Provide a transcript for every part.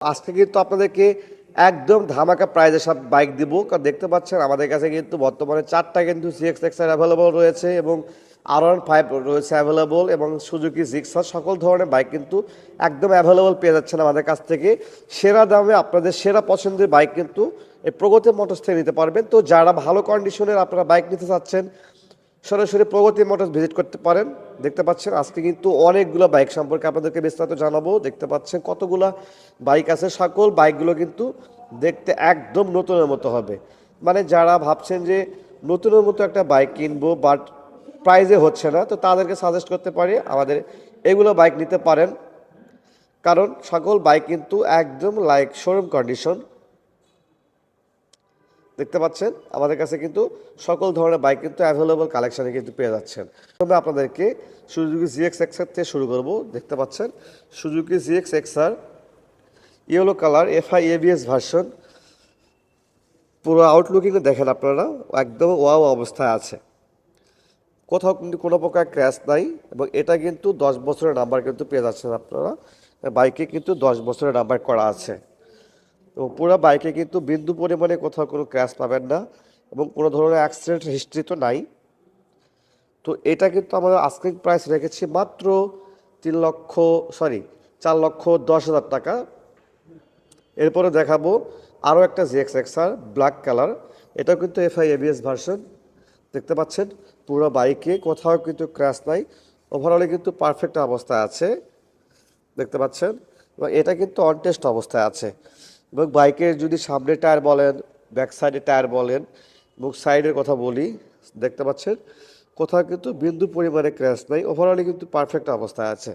আজকে কিন্তু আপনাদেরকে একদম ধামাকা প্রাইজে সব বাইক দিব। কারণ দেখতে পাচ্ছেন আমাদের কাছে কিন্তু বর্তমানে চারটা কিন্তু সিএক্স এক্সার অ্যাভেলেবল রয়েছে এবং আর ওয়ান ফাইভ রয়েছে অ্যাভেলেবল এবং সুজুকি জিক্সার সকল ধরনের বাইক কিন্তু একদম অ্যাভেলেবল পেয়ে যাচ্ছেন আমাদের কাছ থেকে। সেরা দামে আপনাদের সেরা পছন্দের বাইক কিন্তু এই প্রগতি মোটরস থেকে নিতে পারবেন। তো যারা ভালো কন্ডিশনের আপনারা বাইক নিতে চাচ্ছেন, সরাসরি প্রগতি মোটরস ভিজিট করতে পারেন। দেখতে পাচ্ছেন, আজকে কিন্তু অনেকগুলো বাইক সম্পর্কে আপনাদেরকে বিস্তারিত জানাব। দেখতে পাচ্ছেন কতগুলা বাইক আছে সকল বাইকগুলো কিন্তু দেখতে একদম নতুনের মতো হবে। মানে যারা ভাবছেন যে নতুনের মতো একটা বাইক কিনবো বাট প্রাইজে হচ্ছে না, তো তাদেরকে সাজেস্ট করতে পারি, আমাদের এগুলো বাইক নিতে পারেন। কারণ সকল বাইক কিন্তু একদম লাইক শোরুম কন্ডিশন দেখতে পাচ্ছেন, আমাদের কাছে কিন্তু সকল ধরনের বাইক কিন্তু অ্যাভেলেবল কালেকশানে কিন্তু পেয়ে যাচ্ছেন। প্রথমে আপনাদেরকে সুজুকি জিএক্স এক্সার থেকে শুরু করব, দেখতে পাচ্ছেন। Suzuki Gixxer yellow colour FI ABS version পুরো আউটলুকিং দেখেন আপনারা, একদম ওয়াও অবস্থায় আছে। কোথাও কিন্তু কোনো প্রকার ক্র্যাশ নাই এবং এটা কিন্তু দশ বছরের নাম্বার কিন্তু পেয়ে যাচ্ছেন আপনারা। বাইকে কিন্তু দশ বছরের নাম্বার করা আছে। এবং পুরো বাইকে কিন্তু বিন্দু পরিমাণে কোথাও কোনো ক্র্যাশ পাবেন না এবং কোনো ধরনের অ্যাক্সিডেন্ট হিস্ট্রি তো নাই। তো এটা কিন্তু আমরা আস্কিং প্রাইস রেখেছি মাত্র তিন লক্ষ সরি চার লক্ষ দশ হাজার টাকা। এরপরে দেখাবো আরও একটা জিএক্স এক্সআর ব্ল্যাক কালার এটাও কিন্তু এফআই এবিএস ভার্সন দেখতে পাচ্ছেন? পুরো বাইকে কোথাও কিন্তু ক্র্যাশ নাই ওভারঅলে কিন্তু পারফেক্ট অবস্থায় আছে, দেখতে পাচ্ছেন? এবং এটা কিন্তু অনটেস্ট অবস্থায় আছে। এবং বাইকের যদি সামনে টায়ার বলেন ব্যাক সাইডে টায়ার বলেন, এবং সাইডের কথা বলি, দেখতে পাচ্ছেন, কোথাও কিন্তু বিন্দু পরিমাণে ক্র্যাশ নাই ওভারঅলে কিন্তু পারফেক্ট অবস্থায় আছে।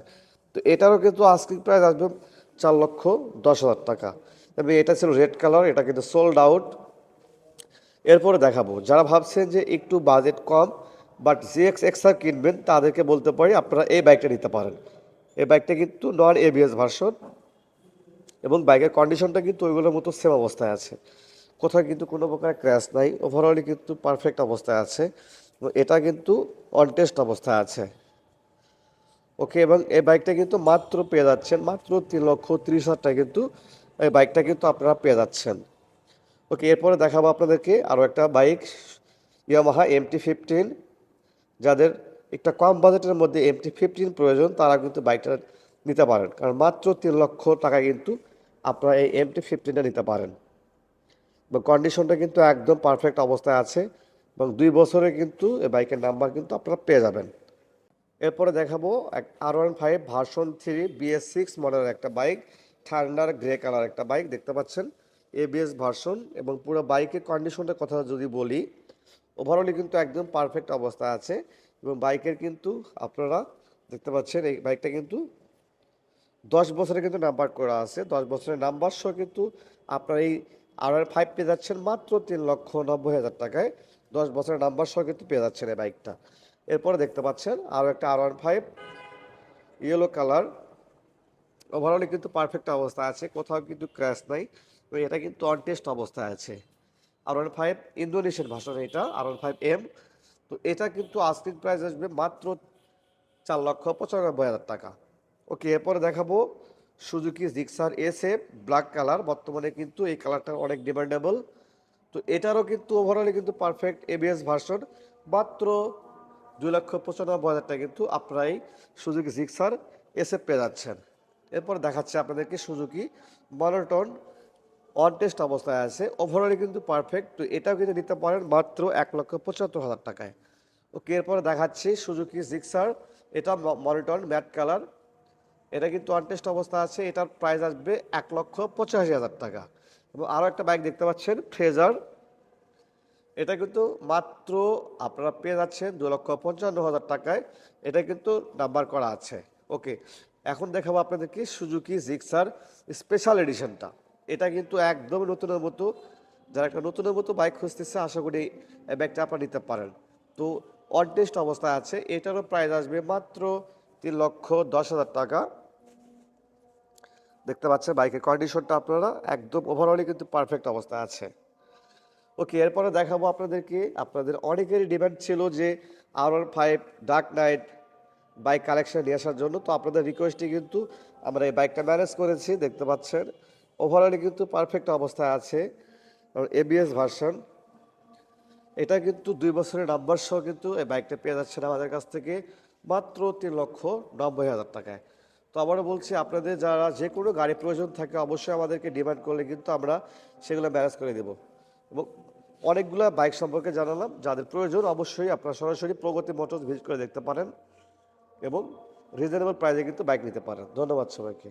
তো এটারও কিন্তু আস্কিং প্রাইস আসবে চার লক্ষ দশ হাজার টাকা। তবে এটা ছিল রেড কালার এটা কিন্তু সোল্ড আউট এরপরে দেখাবো, যারা ভাবছেন যে একটু বাজেট কম বাট জিএক্স এক্সআর কিনবেন, তাদেরকে বলতে পারি আপনারা এই বাইকটা নিতে পারেন। এই বাইকটা কিন্তু নন এবিএস ভার্সন এবং বাইকের কন্ডিশনটা কিন্তু ওইগুলোর মতো সেম অবস্থায় আছে। কোথাও কিন্তু কোনো প্রকার ক্র্যাশ নাই। ওভারঅলি কিন্তু পারফেক্ট অবস্থায় আছে। এটা কিন্তু অনটেস্ট অবস্থায় আছে। ওকে এবং এই বাইকটা কিন্তু মাত্র পেয়ে যাচ্ছেন, মাত্র তিন লক্ষ তিরিশ হাজার টাকা কিন্তু এই বাইকটা কিন্তু আপনারা পেয়ে যাচ্ছেন। ওকে এরপরে দেখাবো আপনাদেরকে আরও একটা বাইক ইয়ামাহা এমটি ফিফটিন যাদের একটা কম বাজেটের মধ্যে এমটি ফিফটিন প্রয়োজন, তারা কিন্তু বাইকটা নিতে পারেন। কারণ মাত্র তিন লক্ষ টাকা কিন্তু আপনারা এই এমটি ফিফটিনটা নিতে পারেন। এবং কন্ডিশনটা কিন্তু একদম পারফেক্ট অবস্থায় আছে এবং দুই বছরে কিন্তু এই বাইকের নাম্বার কিন্তু আপনারা পেয়ে যাবেন। এরপরে দেখাবো এক R one five version three BS six মডেলের একটা বাইক ঠান্ডার গ্রে কালার একটা বাইক দেখতে পাচ্ছেন? এবিএস ভার্সন এবং পুরো বাইকের কন্ডিশনটার কথা যদি বলি ওভারঅলি কিন্তু একদম পারফেক্ট অবস্থা আছে এবং বাইকের কিন্তু আপনারা দেখতে পাচ্ছেন, এই বাইকটা কিন্তু দশ বছরে কিন্তু নাম্বার করা আছে, দশ বছরের নাম্বার সহ কিন্তু আপনার এই আর ফাইভ পেয়ে যাচ্ছেন মাত্র তিন লক্ষ নব্বই হাজার টাকায়। দশ বছরের নাম্বার সহ কিন্তু পেয়ে যাচ্ছেন এই বাইকটা। এরপরে দেখতে পাচ্ছেন আরও একটা R one five yellow colour overall কিন্তু পারফেক্ট অবস্থা আছে, কোথাও কিন্তু ক্র্যাশ নাই। তো এটা কিন্তু অনটেস্ট অবস্থায় আছে। আর ওয়ান ফাইভ ইন্দোনেশিয়ান ভাষণ এটা আর ওয়ান ফাইভ এম তো এটা কিন্তু আস্কিং প্রাইস আসবে মাত্র চার লক্ষ পঁচানব্বই হাজার টাকা। ওকে, এরপরে দেখাবো Suzuki Gixxer S F black colour বর্তমানে কিন্তু এই কালারটা অনেক ডিমান্ডেবল তো এটারও কিন্তু ওভারঅলি কিন্তু পারফেক্ট এবিএস ভার্সন মাত্র দুই লক্ষ পঁচানব্বই হাজার টাকা কিন্তু আপনারা এই সুজুকি জিক্সার এস এফ পেয়ে যাচ্ছেন। এরপর দেখাচ্ছে আপনাদেরকে সুজুকি মনোটন অন টেস্ট অবস্থায় আছে ওভারঅলি কিন্তু পারফেক্ট তো এটাও কিন্তু নিতে পারেন মাত্র এক লক্ষ পঁচাত্তর হাজার টাকায়। ওকে, এরপরে দেখাচ্ছি সুজুকি জিক্সার, এটা মনিটন ম্যাট কালার এটা কিন্তু অনটেস্ট অবস্থা আছে, এটার প্রাইস আসবে এক লক্ষ পঁচাশি হাজার টাকা। এবং আরও একটা বাইক দেখতে পাচ্ছেন ফ্রেজার এটা কিন্তু মাত্র আপনারা পেয়ে যাচ্ছেন দু লক্ষ পঞ্চান্ন হাজার টাকায়। এটা কিন্তু নাম্বার করা আছে। ওকে এখন দেখাবো আপনাদেরকে সুজুকি জিক্সার স্পেশাল এডিশনটা এটা কিন্তু একদম নতুনের মতো, যারা একটা নতুনের মতো বাইক খুঁজতেছে, আশা করি এই ব্যাগটা আপনারা নিতে পারেন। তো অনটেস্ট অবস্থায় আছে, এটারও প্রাইস আসবে মাত্র তিন লক্ষ দশ হাজার টাকা। দেখতে পাচ্ছেন বাইকের কন্ডিশনটা আপনারা একদম ওভারঅলি কিন্তু পারফেক্ট অবস্থায় আছে। ওকে এরপরে দেখাবো আপনাদেরকে, আপনাদের অনেকেরই ডিমান্ড ছিল যে R one five dark knight bike collection নিয়ে আসার জন্য। তো আপনাদের রিকোয়েস্টে কিন্তু আমরা এই বাইকটা ম্যানেজ করেছি, দেখতে পাচ্ছেন। ওভারঅলে কিন্তু পারফেক্ট অবস্থায় আছে। এবিএস ভার্সন এটা কিন্তু দুই বছরের নাম্বার সহ কিন্তু এই বাইকটা পেয়ে যাচ্ছেন আমাদের কাছ থেকে মাত্র তিন লক্ষ নব্বই হাজার টাকায়। তো আবারও বলছি, আপনাদের যারা যে কোনো গাড়ি প্রয়োজন থাকে অবশ্যই আমাদেরকে ডিমান্ড করলে কিন্তু আমরা সেগুলো ম্যানেজ করে দেবো। এবং অনেকগুলো বাইক সম্পর্কে জানালাম, যাদের প্রয়োজন অবশ্যই আপনারা সরাসরি প্রগতি মোটরস ভিজিট করে দেখতে পারেন এবং রিজনেবল প্রাইসে কিন্তু বাইক নিতে পারেন। ধন্যবাদ সবাইকে।